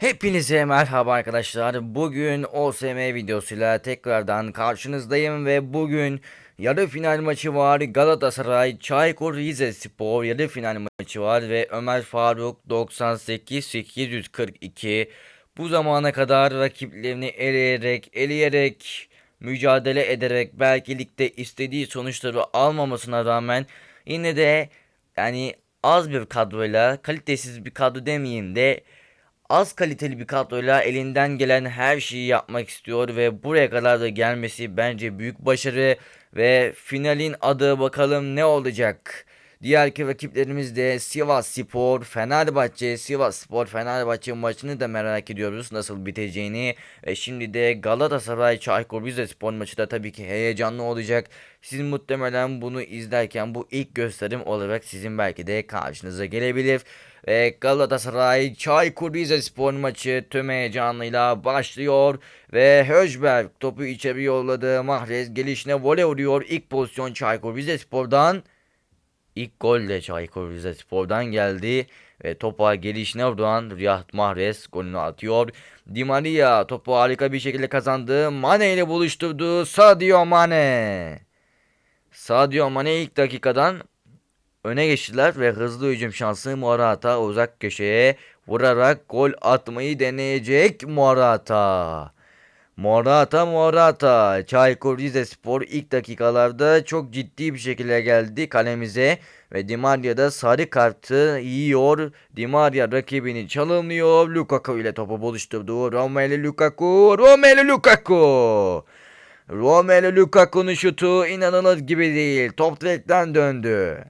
Hepinize merhaba arkadaşlar. Bugün OSM videosuyla tekrardan karşınızdayım ve bugün yarı final maçı var. Galatasaray Çaykur Rizespor yarı final maçı var ve Ömer Faruk 98 842 bu zamana kadar rakiplerini eleyerek eleyerek mücadele ederek belki ligde istediği sonuçları almamasına rağmen yine de yani az bir kadroyla kalitesiz bir kadro demeyeyim de az kaliteli bir kadroyla elinden gelen her şeyi yapmak istiyor ve buraya kadar da gelmesi bence büyük başarı ve finalin adı bakalım ne olacak. Diğer rakiplerimiz de Sivas Spor, Fenerbahçe, Sivas Spor, Fenerbahçe maçını da merak ediyoruz nasıl biteceğini. Ve şimdi de Galatasaray, Çaykur Rizespor maçı da tabii ki heyecanlı olacak. Siz muhtemelen bunu izlerken bu ilk gösterim olarak sizin belki de karşınıza gelebilir. Ve Galatasaray Çaykur Rizespor maçı tüm heyecanıyla başlıyor. Ve Höjberg topu içeri yolladı. Mahrez gelişine voley vuruyor. İlk pozisyon Çaykur Rizespor'dan. İlk gol de Çaykur Rizespor'dan geldi. Ve topa gelişine vuran Riyad Mahrez golünü atıyor. Di Maria topu harika bir şekilde kazandı. Mane ile buluşturdu. Sadio Mane. Sadio Mane ilk dakikadan öne geçtiler ve hızlı hücum şansı Morata uzak köşeye vurarak gol atmayı deneyecek Morata. Morata Morata Çaykur Rizespor ilk dakikalarda çok ciddi bir şekilde geldi kalemize ve Di Maria da sarı kartı yiyor. Di Maria rakibini çalımlıyor. Lukaku ile topu buluşturdu. Romelu Lukaku. Romelu Lukaku. Romelu Lukaku'nun şutu inanılır gibi değil. Top direkten döndü.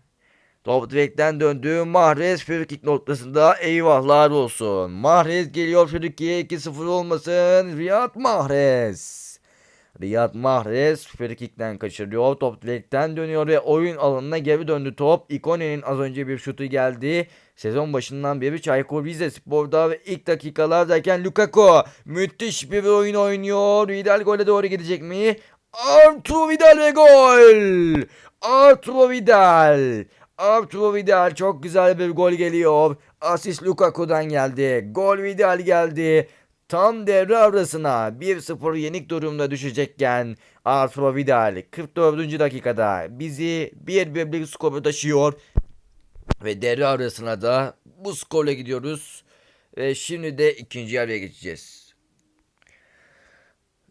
Top direkten döndü. Mahrez frikik noktasında eyvahlar olsun. Mahrez geliyor frikiye 2-0 olmasın. Riyad Mahrez. Riyad Mahrez frikikten kaçırıyor. Top direkten dönüyor ve oyun alanına geri döndü top. Ikone'nin az önce bir şutu geldi. Sezon başından beri Çaykur Rizespor'da ve ilk dakikalardayken Lukaku müthiş bir oyun oynuyor. Vidal gole doğru gidecek mi? Arturo Vidal ve gol! Arturo Vidal! Arturo Vidal çok güzel bir gol geliyor. Asist Lukaku'dan geldi. Gol Vidal geldi. Tam devre arasına 1-0 yenik durumda düşecekken Arturo Vidal 44. dakikada bizi bir birlik skoru taşıyor. Ve devre arasına da bu skorla gidiyoruz. Ve şimdi de ikinci yarıya geçeceğiz.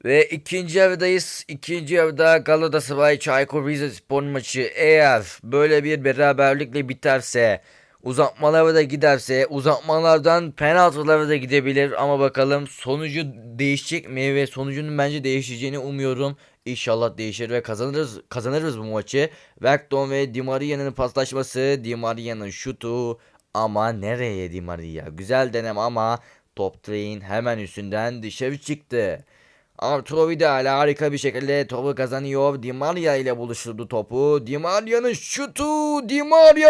Ve ikinci yarıdayız. İkinci yarıda Galatasaray Çaykur Rizespor maçı eğer böyle bir beraberlikle biterse uzatmalara da giderse uzatmalardan penaltılara da gidebilir ama bakalım sonucu değişecek mi ve sonucunun bence değişeceğini umuyorum. İnşallah değişir ve kazanırız kazanırız bu maçı. Verton ve Di Maria'nın paslaşması, Di Maria'nın şutu ama nereye Di Maria? Güzel denem ama top train hemen üstünden dışarı çıktı. Arturo Vidal harika bir şekilde topu kazanıyor. Di Maria ile buluşturdu topu. Di Maria'nın şutu. Di Maria.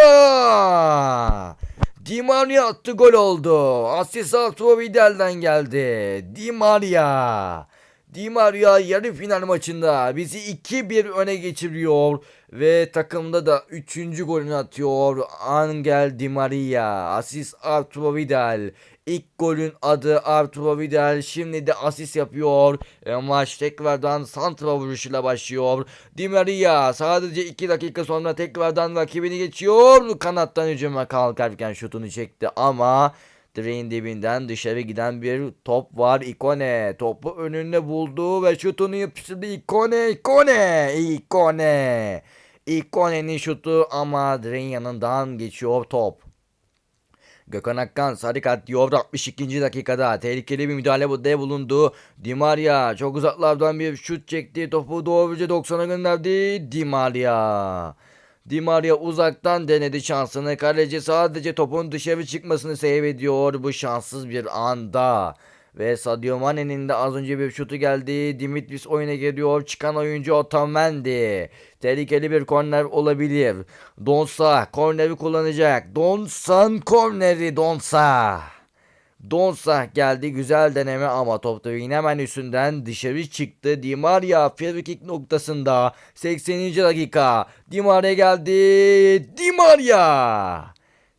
Di Maria attı gol oldu. Asist Arturo Vidal'den geldi. Di Maria. Di Maria yarı final maçında bizi 2-1 öne geçiriyor ve takımda da 3. golünü atıyor Angel Di Maria. Asist Arturo Vidal. İlk golün adı Arturo Vidal. Şimdi de asist yapıyor. E, maç tekrardan santra vuruşuyla başlıyor. Di Maria sadece 2 dakika sonra tekrardan rakibini geçiyor. Kanattan hücuma kalkarken şutunu çekti ama Direğin dibinden dışarı giden bir top var. Ikone topu önünde buldu ve şutunu yapıştırdı. Ikone, Ikone, Ikone. Ikone'nin şutu ama direğin yanından geçiyor top. Gökhan Akkan sarı kart diyor 62. dakikada tehlikeli bir müdahale bulundu. Di Maria çok uzaklardan bir şut çekti. Topu doğruca 90'a gönderdi. Di Maria. Di Maria uzaktan denedi şansını. Kaleci sadece topun dışarı çıkmasını seyrediyor bu şanssız bir anda. Ve Sadio Mane'nin de az önce bir şutu geldi. Dimitris oyuna geliyor. Çıkan oyuncu Otamendi. Tehlikeli bir korner olabilir. Donsa korneri kullanacak. Donsan korneri Donsa. Donsa geldi güzel deneme ama top da yine hemen üstünden dışarı çıktı. Di Maria free noktasında 80. dakika. Di Maria geldi. Di Maria.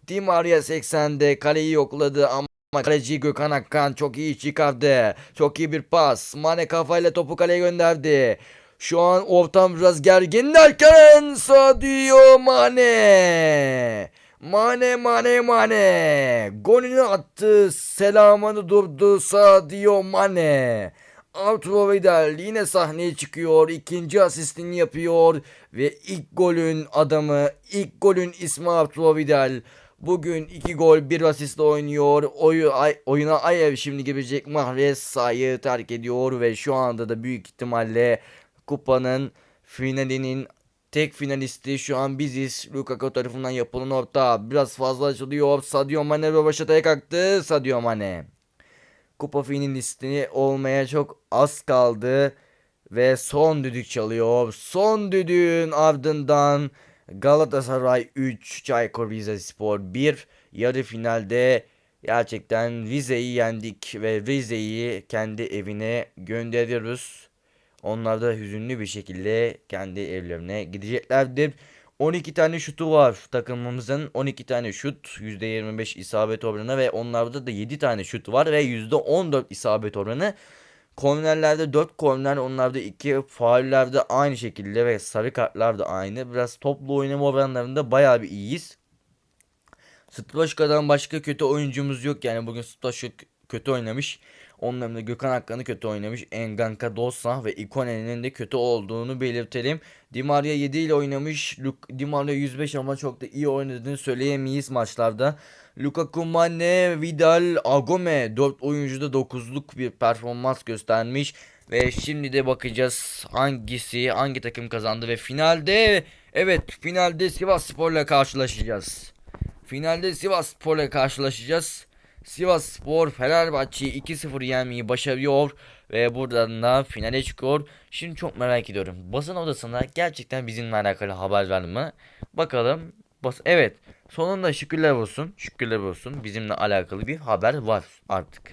Di Maria 80'de kaleyi yokladı ama Kaleci Gökhan Akkan çok iyi çıkardı. Çok iyi bir pas. Mane kafayla topu kaleye gönderdi. Şu an ortam biraz gergin derken Sadio Mane. Mane Mane Mane. Golünü attı. Selamını durdu Sadio Mane. Arturo Vidal yine sahneye çıkıyor. ikinci asistini yapıyor. Ve ilk golün adamı, ilk golün ismi Arturo Vidal. Bugün iki gol bir asistle oynuyor. Oyu, ay, oyuna Ayev şimdi girecek. Mahrez sahayı terk ediyor. Ve şu anda da büyük ihtimalle kupanın finalinin tek finalisti şu an biziz. Lukaku tarafından yapılan orta biraz fazla açılıyor. Sadio Mane rövaşataya kalktı. Sadio Mane. Kupa finalisti olmaya çok az kaldı. Ve son düdük çalıyor. Son düdüğün ardından Galatasaray 3, Çaykur Rizespor 1. Yarı finalde gerçekten Rize'yi yendik ve Rize'yi kendi evine gönderiyoruz. Onlar da hüzünlü bir şekilde kendi evlerine gideceklerdir. 12 tane şutu var takımımızın 12 tane şut %25 isabet oranı ve onlarda da 7 tane şut var ve %14 isabet oranı. Kornerlerde 4 korner onlarda 2 faullerde aynı şekilde ve sarı kartlar da aynı. Biraz toplu oynama oranlarında bayağı bir iyiyiz. Stroşka'dan başka kötü oyuncumuz yok yani bugün Stroşka kötü oynamış. Onların da Gökhan Akkan'ı kötü oynamış. Enganka Dosa ve Ikone'nin de kötü olduğunu belirtelim. Di Maria 7 ile oynamış. Luk Di Maria 105 ama çok da iyi oynadığını söyleyemeyiz maçlarda. Lukaku Mane, Vidal, Agome 4 oyuncuda 9'luk bir performans göstermiş. Ve şimdi de bakacağız hangisi hangi takım kazandı ve finalde evet finalde Sivas Spor'la karşılaşacağız. Finalde Sivas Spor'la karşılaşacağız. Sivas Spor Fenerbahçe'yi 2-0 yenmeyi başarıyor ve buradan da finale çıkıyor. Şimdi çok merak ediyorum. Basın odasında gerçekten bizimle alakalı haber var mı? Bakalım. Bas evet. Sonunda şükürler olsun. Şükürler olsun. Bizimle alakalı bir haber var artık.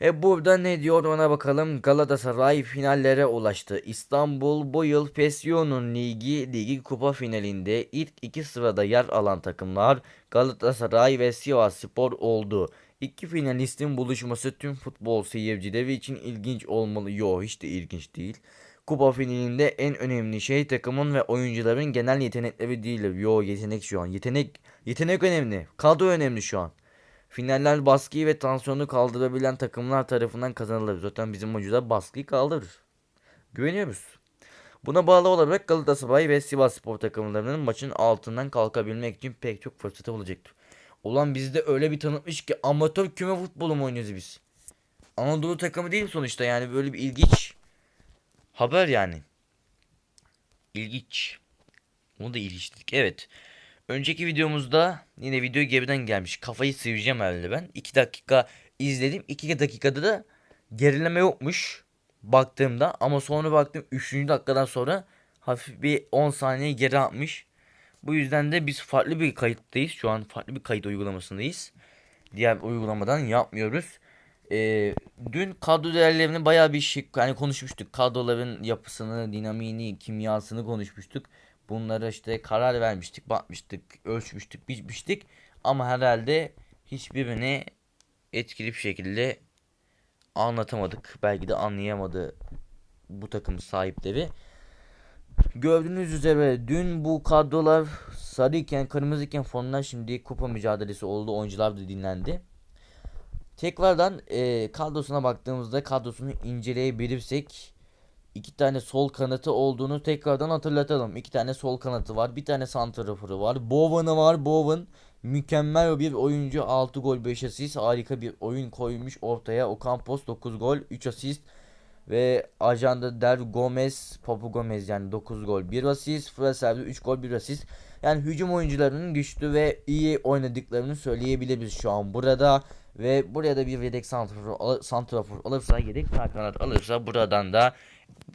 E burada ne diyor ona bakalım. Galatasaray finallere ulaştı. İstanbul bu yıl Fesyo'nun ligi ligi kupa finalinde ilk iki sırada yer alan takımlar Galatasaray ve Sivas Spor oldu. İki finalistin buluşması tüm futbol seyircileri için ilginç olmalı. Yo hiç de ilginç değil. Kupa finalinde en önemli şey takımın ve oyuncuların genel yetenekleri değil. Yo yetenek şu an. Yetenek yetenek önemli. Kadro önemli şu an. Finaller baskıyı ve tansiyonu kaldırabilen takımlar tarafından kazanılır. Zaten bizim oyuncular baskıyı kaldırır. Güveniyoruz. Buna bağlı olarak Galatasaray ve Sivas Spor takımlarının maçın altından kalkabilmek için pek çok fırsatı olacaktır. Ulan bizi de öyle bir tanıtmış ki amatör küme futbolu mu oynuyoruz biz? Anadolu takımı değil sonuçta yani böyle bir ilginç haber yani. İlginç. Onu da ilginç. Evet. Önceki videomuzda yine video geriden gelmiş. Kafayı sıyıracağım herhalde ben. 2 dakika izledim. 2 dakikada da gerileme yokmuş. Baktığımda ama sonra baktım 3. dakikadan sonra hafif bir 10 saniye geri atmış. Bu yüzden de biz farklı bir kayıttayız. Şu an farklı bir kayıt uygulamasındayız. Diğer uygulamadan yapmıyoruz. Ee, dün kadro değerlerini bayağı bir şey hani konuşmuştuk. Kadroların yapısını, dinamiğini, kimyasını konuşmuştuk. Bunlara işte karar vermiştik, bakmıştık, ölçmüştük, biçmiştik. Ama herhalde hiçbirini etkili bir şekilde anlatamadık. Belki de anlayamadı bu takım sahipleri. Gördüğünüz üzere dün bu kadrolar sarıyken kırmızıyken fonlar şimdi kupa mücadelesi oldu. Oyuncular da dinlendi. Tekrardan e, kadrosuna baktığımızda kadrosunu inceleyebilirsek iki tane sol kanatı olduğunu tekrardan hatırlatalım. İki tane sol kanatı var. Bir tane santraforu var. Bowen'ı var. Bowen mükemmel bir oyuncu. 6 gol 5 asist. Harika bir oyun koymuş ortaya. Ocampos 9 gol 3 asist. Ve ajanda Der Gomez, Papu Gomez yani 9 gol 1 asist. Fraser'de 3 gol 1 asist. Yani hücum oyuncularının güçlü ve iyi oynadıklarını söyleyebiliriz şu an burada. Ve buraya da bir yedek santrafor, santrafor alırsa, yedek kanat alırsa buradan da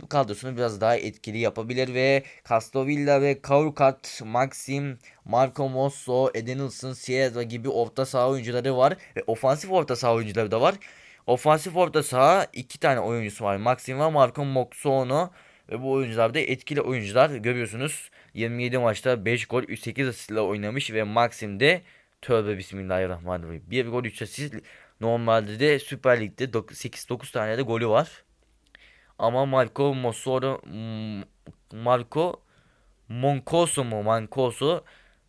kadrosunu biraz daha etkili yapabilir ve Castovilla ve Kaukat, Maxim, Marco Mosso, Edenilson, Sierra gibi orta saha oyuncuları var ve ofansif orta saha oyuncuları da var. Ofansif orta saha iki tane oyuncusu var. Maxim ve Marco Moxono ve bu oyuncular da etkili oyuncular görüyorsunuz. 27 maçta 5 gol 8 asist ile oynamış ve Maxim de Tövbe bismillahirrahmanirrahim. Bir gol 3 asist. Normalde de Süper Lig'de 8-9 tane de golü var. Ama Marco Mosoro Marco Moncoso mu Mancoso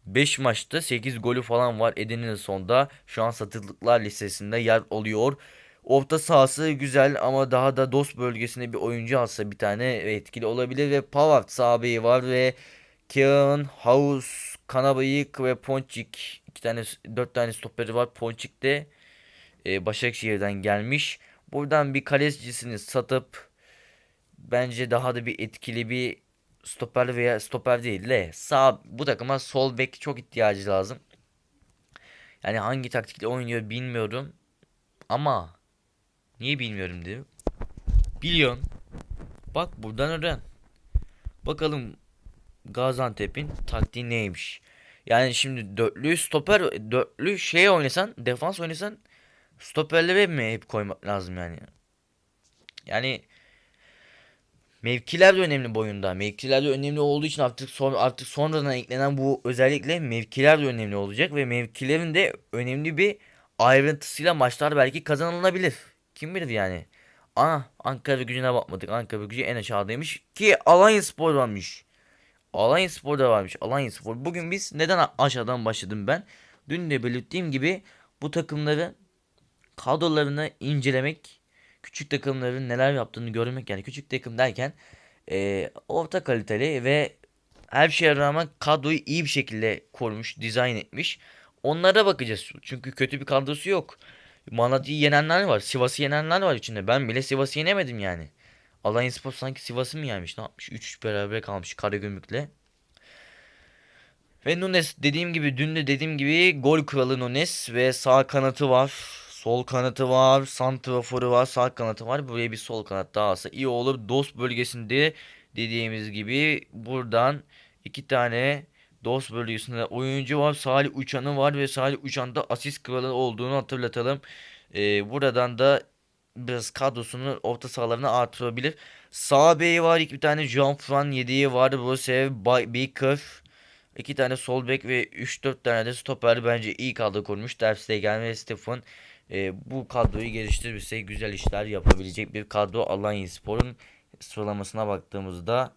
5 maçta 8 golü falan var Eden'in sonda. Şu an satılıklar listesinde yer alıyor. Orta sahası güzel ama daha da dost bölgesinde bir oyuncu alsa bir tane etkili olabilir ve Pavard sahibi var ve Kieran House, Kanabayık ve Ponçik iki tane dört tane stoperi var. Ponçik de e, Başakşehir'den gelmiş. Buradan bir kalecicisini satıp bence daha da bir etkili bir stoper veya stoper değil de sağ bu takıma sol bek çok ihtiyacı lazım. Yani hangi taktikle oynuyor bilmiyorum ama niye bilmiyorum diyor. Biliyorsun. Bak buradan öğren. Bakalım Gaziantep'in taktiği neymiş. Yani şimdi dörtlü stoper dörtlü şey oynasan defans oynasan stoperlere mi hep koymak lazım yani. Yani Mevkiler de önemli bu oyunda. Mevkiler de önemli olduğu için artık son, artık sonradan eklenen bu özellikle mevkiler de önemli olacak ve mevkilerin de önemli bir ayrıntısıyla maçlar belki kazanılabilir. Kim bilir yani. Ana Ankara gücüne bakmadık. Ankara gücü en aşağıdaymış ki Alanya Spor varmış. Alanya Spor da varmış. Alanya Spor. Bugün biz neden aşağıdan başladım ben? Dün de belirttiğim gibi bu takımları kadrolarını incelemek küçük takımların neler yaptığını görmek yani küçük takım derken e, orta kaliteli ve her şeye rağmen kadroyu iyi bir şekilde korumuş, dizayn etmiş. Onlara bakacağız. Çünkü kötü bir kadrosu yok. Malatya'yı yenenler var. Sivas'ı yenenler var içinde. Ben bile Sivas'ı yenemedim yani. Alanyaspor sanki Sivas'ı mı yenmiş? Ne yapmış? 3-3 beraber kalmış Karagümrük'le. Ve Nunes dediğim gibi dün de dediğim gibi gol kralı Nunes ve sağ kanatı var. Sol kanatı var. Santraforu var. Sağ kanatı var. Buraya bir sol kanat daha alsa iyi olur. Dost bölgesinde dediğimiz gibi buradan iki tane Dost bölgesinde oyuncu var. Salih Uçan'ı var ve Salih Uçan asist kralı olduğunu hatırlatalım. Ee, buradan da biraz kadrosunu orta sahalarına artırabilir. Sağ beyi var. iki tane Jean-Fran yediği var. Rosev, Baker. iki tane sol bek ve 3-4 tane de stoper bence iyi kadro kurmuş. Terstegen ve Stefan e, bu kadroyu geliştirirse güzel işler yapabilecek bir kadro Alanyaspor'un sıralamasına baktığımızda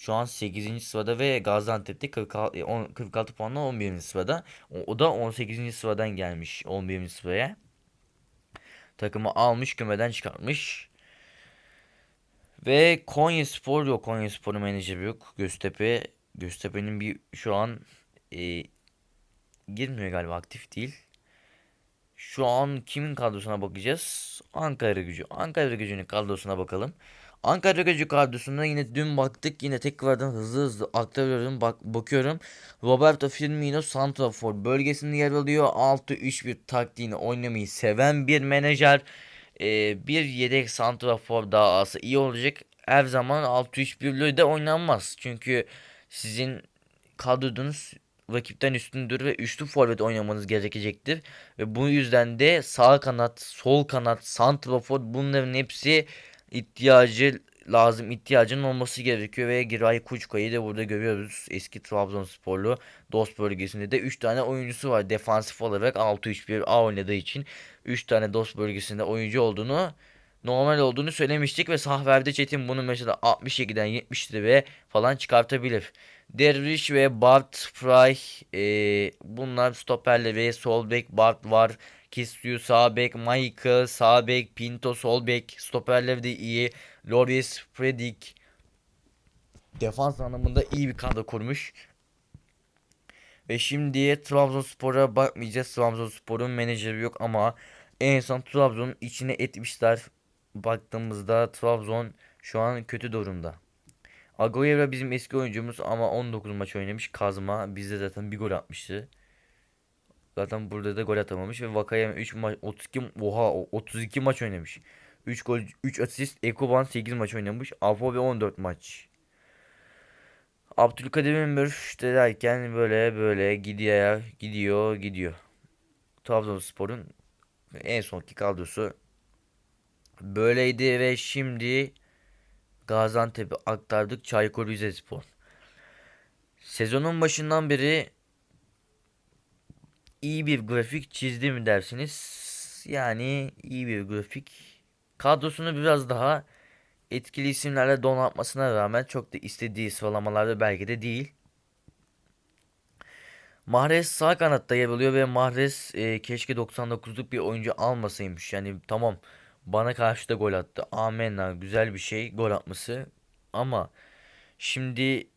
şu an 8. sırada ve Gaziantep'te 46, 46 puanla 11. sırada. O, o da 18. sıradan gelmiş 11. sıraya. Takımı almış kümeden çıkartmış. Ve Konya Spor yok. Konya Spor'un menajeri yok. Göztepe. Göztepe'nin bir şu an e, girmiyor galiba aktif değil. Şu an kimin kadrosuna bakacağız? Ankara gücü. Ankara gücünün kadrosuna bakalım. Ankara gücü kadrosuna yine dün baktık. Yine tekrardan hızlı hızlı aktarıyorum. Bak bakıyorum. Roberto Firmino Santrafor bölgesinde yer alıyor. 6-3-1 taktiğini oynamayı seven bir menajer. Ee, bir yedek Santrafor daha alsa iyi olacak. Her zaman 6-3-1'lü de oynanmaz. Çünkü sizin kadronuz rakipten üstündür ve üçlü forvet oynamanız gerekecektir. Ve bu yüzden de sağ kanat, sol kanat, santrafor bunların hepsi ihtiyacı lazım ihtiyacının olması gerekiyor ve Giray Kuçka'yı da burada görüyoruz. Eski Trabzonsporlu Dost bölgesinde de 3 tane oyuncusu var. Defansif olarak 6-3-1 A oynadığı için 3 tane Dost bölgesinde oyuncu olduğunu normal olduğunu söylemiştik ve Sahver'de Çetin bunu mesela 62'den 70'lere falan çıkartabilir. Derviş ve Bart Fry e, bunlar stoperle ve sol bek Bart var. Kisyu sağ bek, Michael sağ bek, Pinto sol bek, stoperler de iyi. Loris, Fredick defans anlamında iyi bir kadro kurmuş. Ve şimdi Trabzonspor'a bakmayacağız. Trabzonspor'un menajeri yok ama en son Trabzon'un içine etmişler. Baktığımızda Trabzon şu an kötü durumda. Agüero bizim eski oyuncumuz ama 19 maç oynamış. Kazma bizde zaten bir gol atmıştı. Zaten burada da gol atamamış ve Vakayeme 3 maç 32 oha 32 maç oynamış. 3 gol 3 asist Ekoban 8 maç oynamış. Afobe 14 maç. Abdülkadir işte derken böyle böyle gidiyor gidiyor gidiyor. Trabzonspor'un en sonki kadrosu böyleydi ve şimdi Gaziantep'e aktardık Çaykur Rizespor. Sezonun başından beri iyi bir grafik çizdi mi dersiniz? Yani iyi bir grafik. Kadrosunu biraz daha etkili isimlerle donatmasına rağmen çok da istediği sıralamalarda belki de değil. Mahrez sağ kanatta yer alıyor ve Mahrez e, keşke 99'luk bir oyuncu almasaymış. Yani tamam bana karşı da gol attı. Amenna güzel bir şey gol atması. Ama şimdi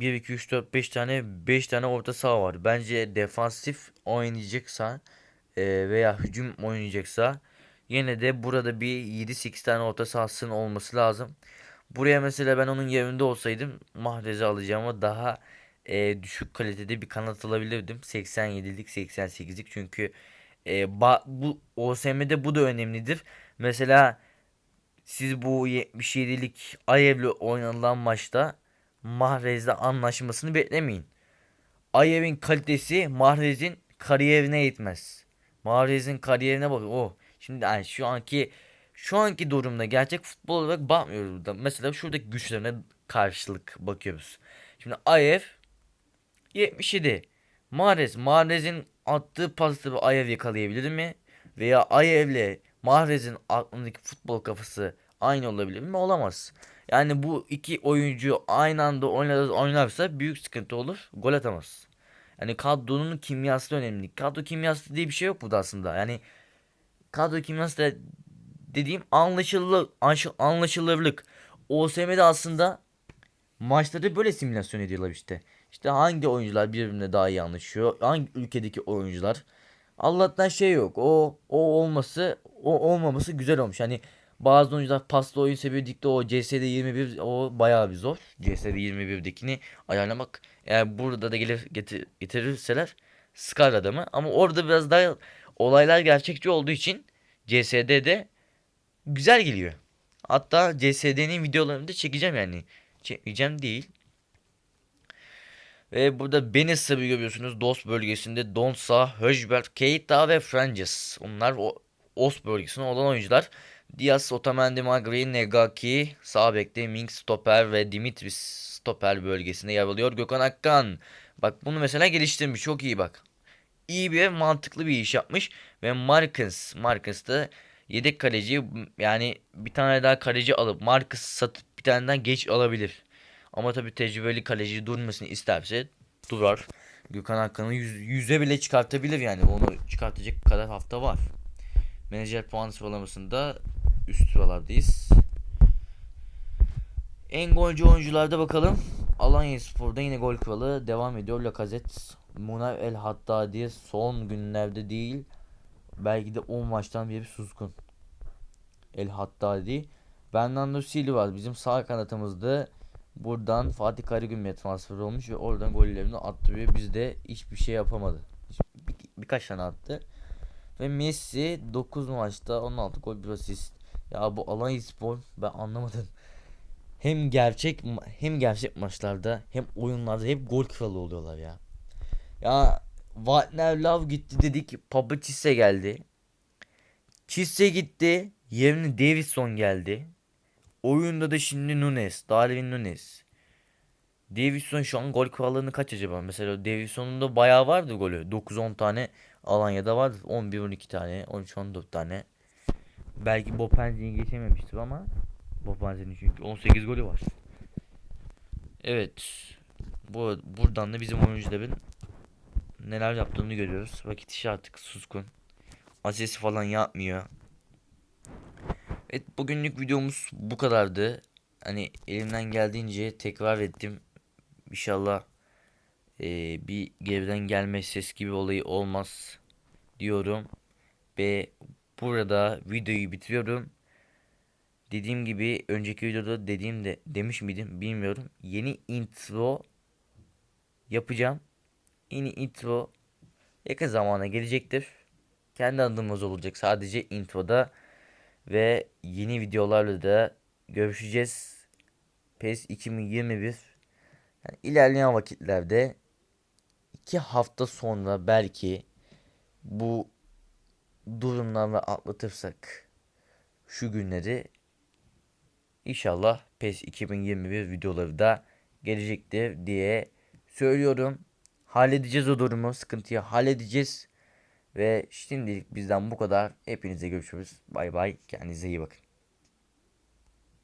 1 2 3 4 5 tane 5 tane orta saha var. Bence defansif oynayacaksa e, veya hücum oynayacaksa yine de burada bir 7-8 tane orta sahasının olması lazım. Buraya mesela ben onun yerinde olsaydım Mahrez'i alacağıma daha e, düşük kalitede bir kanat alabilirdim. 87'lik 88'lik çünkü e, ba, bu OSM'de bu da önemlidir. Mesela siz bu 77'lik Ayev'le oynanılan maçta Mahrez'le anlaşmasını beklemeyin. Ayev'in kalitesi Mahrez'in kariyerine yetmez. Mahrez'in kariyerine bak. Oh. Şimdi yani şu anki şu anki durumda gerçek futbol olarak bakmıyoruz burada. Mesela şuradaki güçlerine karşılık bakıyoruz. Şimdi Ayev 77. Mahrez. Mahrez'in attığı pası Ayev yakalayabilir mi? Veya Ayev'le Mahrez'in aklındaki futbol kafası aynı olabilir mi? Olamaz. Yani bu iki oyuncu aynı anda oynarsa büyük sıkıntı olur. Gol atamaz. Yani kadronun kimyası da önemli. Kadro kimyası diye bir şey yok burada aslında. Yani kadro kimyası da dediğim anlaşılır, anlaşılırlık. OSM'de aslında maçları böyle simülasyon ediyorlar işte. İşte hangi oyuncular birbirine daha iyi anlaşıyor? Hangi ülkedeki oyuncular? Allah'tan şey yok. O o olması, o olmaması güzel olmuş. Hani bazı oyuncular paslı oyun seviyor dikte o CS'de 21 o bayağı bir zor. CS'de 21'dekini ayarlamak. Eğer burada da gelir getir, getirirseler sıkar adamı. Ama orada biraz daha olaylar gerçekçi olduğu için CS'de de güzel geliyor. Hatta CSD'nin videolarını da çekeceğim yani. Çekmeyeceğim değil. Ve burada Benisab'ı görüyorsunuz. DOS bölgesinde Donsa, Höjbert, Keita ve Francis. Onlar o OS bölgesinde olan oyuncular. Diaz, Otamendi, Magri, Negaki, sağ bekte Mink, Stoper ve Dimitris Stoper bölgesinde yer alıyor. Gökhan Akkan. Bak bunu mesela geliştirmiş. Çok iyi bak. İyi bir mantıklı bir iş yapmış. Ve Marcus. Marcus da yedek kaleci. Yani bir tane daha kaleci alıp Marcus satıp bir tane daha geç alabilir. Ama tabi tecrübeli kaleci durmasını isterse durar. Gökhan Akkan'ı yüz, yüze bile çıkartabilir yani. Onu çıkartacak kadar hafta var. Menajer puan sıralamasında üst sıralardayız. En golcü oyuncularda bakalım. Alanya Spor'da yine gol kralı devam ediyor. Lacazette, Munar El Haddadi son günlerde değil. Belki de 10 maçtan beri suskun. El Haddadi. Bernardo Silva bizim sağ kanatımızda. Buradan Fatih Karagümrük'e transfer olmuş ve oradan gollerini attı ve bizde hiçbir şey yapamadı. Bir, birkaç tane attı. Ve Messi 9 maçta 16 gol bir asist. Ya bu Alanya Spor ben anlamadım. Hem gerçek hem gerçek maçlarda hem oyunlarda hep gol kralı oluyorlar ya. Ya Wagner Love gitti dedik. Papa Çisse geldi. Çisse gitti. Yerine Davidson geldi. Oyunda da şimdi Nunes. Darwin Nunes. Davidson şu an gol krallığını kaç acaba? Mesela Davidson'un da bayağı vardı golü. 9-10 tane Alanya'da var. 11-12 tane. 13-14 tane. Belki Bopenzi'yi geçememiştir ama Bopenzi'nin çünkü 18 golü var. Evet. Bu buradan da bizim oyuncuların neler yaptığını görüyoruz. Vakit işi artık suskun. Asist falan yapmıyor. Evet bugünlük videomuz bu kadardı. Hani elimden geldiğince tekrar ettim. İnşallah e, bir geriden gelme ses gibi olayı olmaz diyorum. Ve burada videoyu bitiriyorum. Dediğim gibi önceki videoda dediğimde demiş miydim bilmiyorum. Yeni intro yapacağım. Yeni intro yakın zamana gelecektir. Kendi adımız olacak sadece introda ve yeni videolarla da görüşeceğiz. PES 2021 yani ilerleyen vakitlerde iki hafta sonra belki bu durumları atlatırsak şu günleri inşallah PES 2021 videoları da gelecektir diye söylüyorum. halledeceğiz o durumu. Sıkıntıyı halledeceğiz. Ve şimdilik bizden bu kadar. Hepinize görüşürüz. Bay bay. Kendinize iyi bakın.